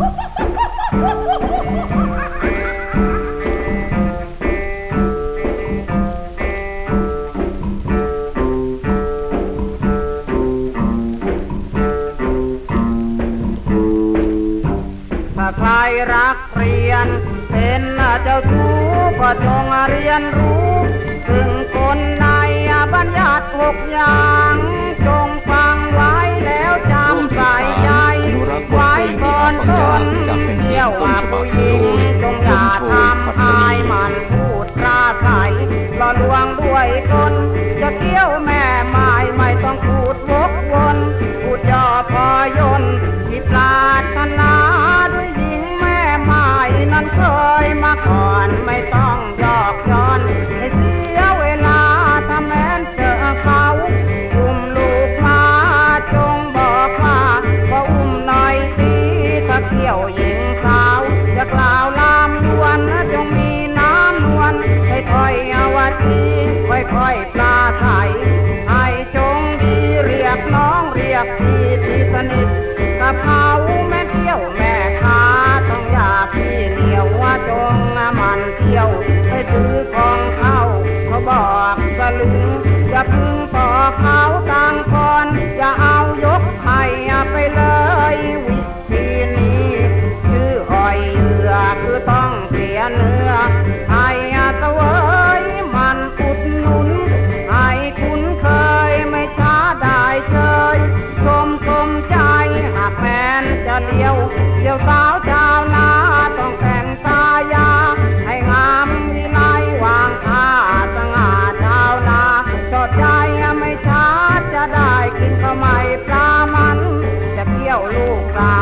ถ้าใครรักเรียน เป็นเจ้าชู้ก็จงเรียนรู้ ถึงคนในบัญญัติหกอย่าง พูดวกวนพูดย่อพอยนที่ปรารถนาด้วยหญิงแม่ไม้นั้นเคยมาก่อนไม่ต้องยอกย้อนให้เสียเวลาถ้าแม้นเจอเขาอุ้มลูกมาจงบอกว่าว่าอุ้มหน่อยดีถ้าเที่ยวหญิงสาวจะกล่าวลามยวนจงมีน้ำนวลค่อยๆอวัดีค่อยๆปลาไทย นิทกับเขาแม่เที่ยวแม่ค้าต้องอยาพี่เหนียวว่าจงมันเที่ยวไปซื้อของเข้าเขาบอกสลึงอย่าพึ่งปอกเขาตังก่อนอย่าเอายกให้ไปเลยวิธีนี้ชื่ออ้อยเหยือคือต้องเสียเนื้อ เดี๋ยวเลี้ยวสาวชาวนาต้องแต่งตายา ให้งามวิไลวางท่าสง่าชาวนาจอดใจไม่ช้าจะได้กินข้าวใหม่ปลามัน จะเที่ยวลูกลา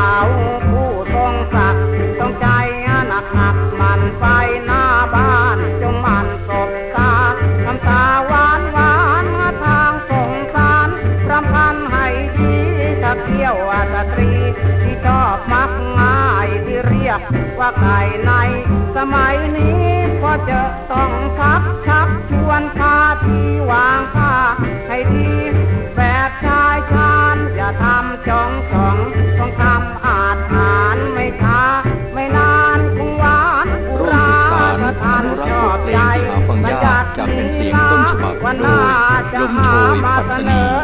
ว่าไก่ใน สมัยนี้ก็จะต้องทักชักชวนพาที่วางค่าให้ดีแบบชายชาญอย่าทำจ้องสองต้องทำอาจหารไม่ช้าไม่นานคงหวานอุร่วมราสืบสานถ้าท่านอนุรักษ์ชอบเพลใจงที่หาฟังยากจากเป็นเสียงต้นฉบับวันโดหน้ายจะลมหาโชยมาปัตเสตานนีอ